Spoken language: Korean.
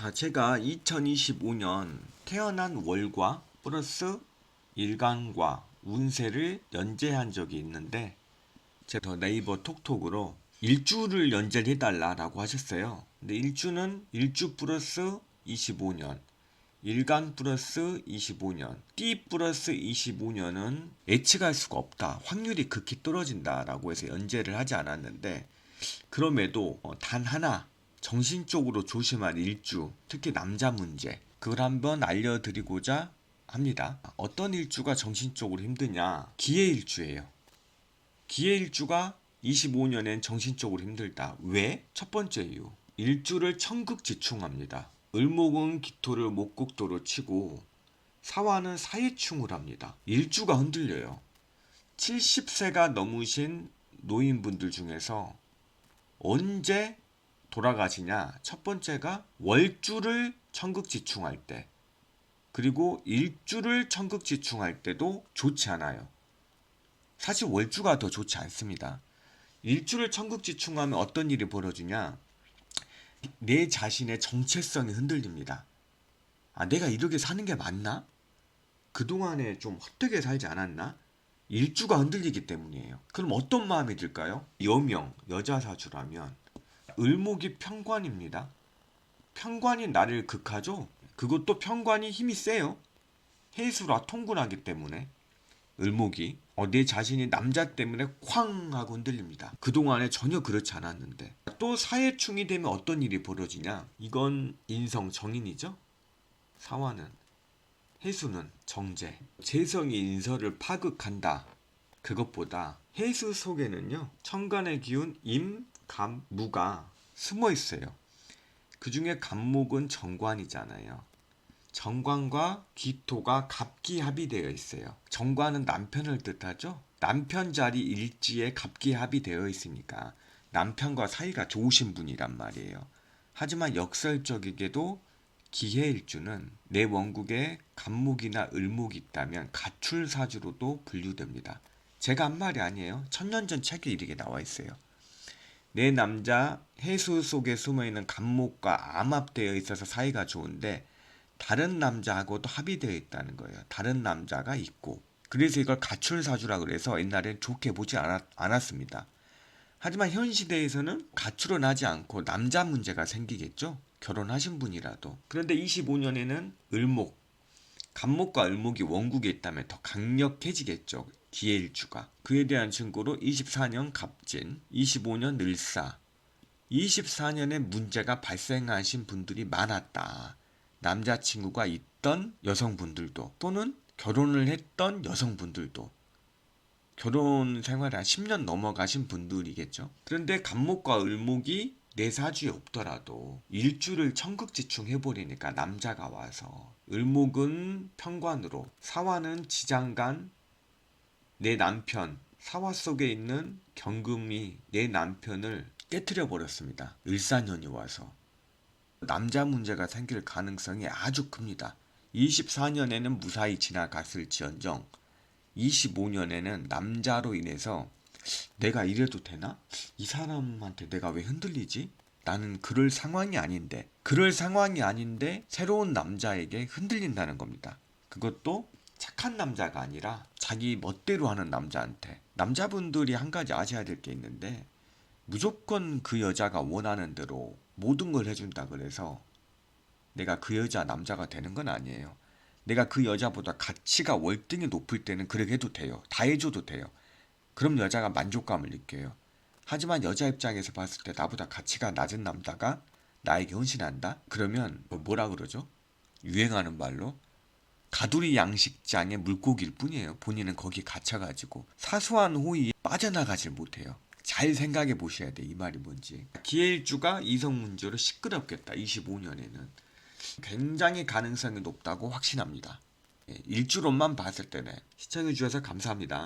자, 제가 2025년 태어난 월과 플러스 일간과 운세를 연재한 적이 있는데 제가 네이버 톡톡으로 일주를 연재를 해달라라고 하셨어요. 근데 일주는 일주 플러스 25년, 일간 플러스 25년, 띠 플러스 25년은 예측할 수가 없다. 확률이 극히 떨어진다라고 해서 연재를 하지 않았는데 그럼에도 어, 단 하나 정신적으로 조심할 일주, 특히 남자 문제 그걸 한번 알려드리고자 합니다. 어떤 일주가 정신적으로 힘드냐? 기해일주예요. 기해일주가 25년엔 정신적으로 힘들다. 왜? 첫 번째 이유. 일주를 천극지충합니다. 을목은 기토를 목국도로 치고 사화는 사해충을 합니다. 일주가 흔들려요. 70세가 넘으신 노인분들 중에서 언제 돌아가시냐? 첫 번째가 월주를 천극지충할 때, 그리고 일주를 천극지충할 때도 좋지 않아요. 사실 월주가 더 좋지 않습니다. 일주를 천극지충하면 어떤 일이 벌어지냐? 내 자신의 정체성이 흔들립니다. 아, 내가 이렇게 사는 게 맞나? 그동안에 좀 헛되게 살지 않았나? 일주가 흔들리기 때문이에요. 그럼 어떤 마음이 들까요? 여명, 여자 사주라면 을목이 평관입니다. 평관이 나를 극하죠? 그것도 평관이 힘이 세요. 해수라 통군하기 때문에 을목이 어, 내 자신이 남자 때문에 쾅 하고 흔들립니다. 그동안에 전혀 그렇지 않았는데 또 사회충이 되면 어떤 일이 벌어지냐? 이건 인성 정인이죠. 사화는 해수는 정제, 재성이 인서를 파극한다. 그것보다 해수 속에는요 천간의 기운 임, 감, 무가 숨어 있어요. 그 중에 간목은 정관이잖아요. 정관과 기토가 갑기 합이 되어 있어요. 정관은 남편을 뜻하죠. 남편 자리 일지에 갑기 합이 되어 있으니까 남편과 사이가 좋으신 분이란 말이에요. 하지만 역설적이게도 기해일주는 내 원국에 간목이나 을목이 있다면 가출사주로도 분류됩니다. 제가 한 말이 아니에요. 천년 전 책에 이렇게 나와 있어요. 내 남자 해수 속에 숨어 있는 간목과 암합되어 있어서 사이가 좋은데 다른 남자하고도 합의되어 있다는 거예요. 다른 남자가 있고 그래서 이걸 가출사주라 그래서 옛날엔 좋게 보지 않았, 않았습니다. 하지만 현 시대에서는 가출은 하지 않고 남자 문제가 생기겠죠. 결혼하신 분이라도. 그런데 25년에는 을목, 간목과 을목이 원국에 있다면 더 강력해지겠죠. 기해일주가. 그에 대한 증거로 24년 갑진, 25년 늘사, 24년에 문제가 발생하신 분들이 많았다. 남자친구가 있던 여성분들도 또는 결혼을 했던 여성분들도 결혼 생활 한 10년 넘어가신 분들이겠죠. 그런데 간목과 을목이 내 사주에 없더라도 일주를 천극지충 해버리니까 남자가 와서 을목은 평관으로 사화는 지장간 내 남편 사화 속에 있는 경금이 내 남편을 깨뜨려 버렸습니다. 을사년이 와서 남자 문제가 생길 가능성이 아주 큽니다. 24년에는 무사히 지나갔을지언정 25년에는 남자로 인해서 내가 이래도 되나? 이 사람한테 내가 왜 흔들리지? 나는 그럴 상황이 아닌데 그럴 상황이 아닌데 새로운 남자에게 흔들린다는 겁니다. 그것도 착한 남자가 아니라 자기 멋대로 하는 남자한테 남자분들이 한 가지 아셔야 될 게 있는데 무조건 그 여자가 원하는 대로 모든 걸 해준다 그래서 내가 그 여자 남자가 되는 건 아니에요. 내가 그 여자보다 가치가 월등히 높을 때는 그렇게 해도 돼요. 다 해줘도 돼요. 그럼 여자가 만족감을 느껴요. 하지만 여자 입장에서 봤을 때 나보다 가치가 낮은 남자가 나에게 헌신한다? 그러면 뭐 뭐라 그러죠? 유행하는 말로 가두리 양식장의 물고기일 뿐이에요. 본인은 거기 갇혀가지고 사소한 호의에 빠져나가질 못해요. 잘 생각해 보셔야 돼. 이 말이 뭔지. 기해일주가 이성 문제로 시끄럽겠다. 25년에는. 굉장히 가능성이 높다고 확신합니다. 예, 일주론만 봤을 때는 시청해 주셔서 감사합니다.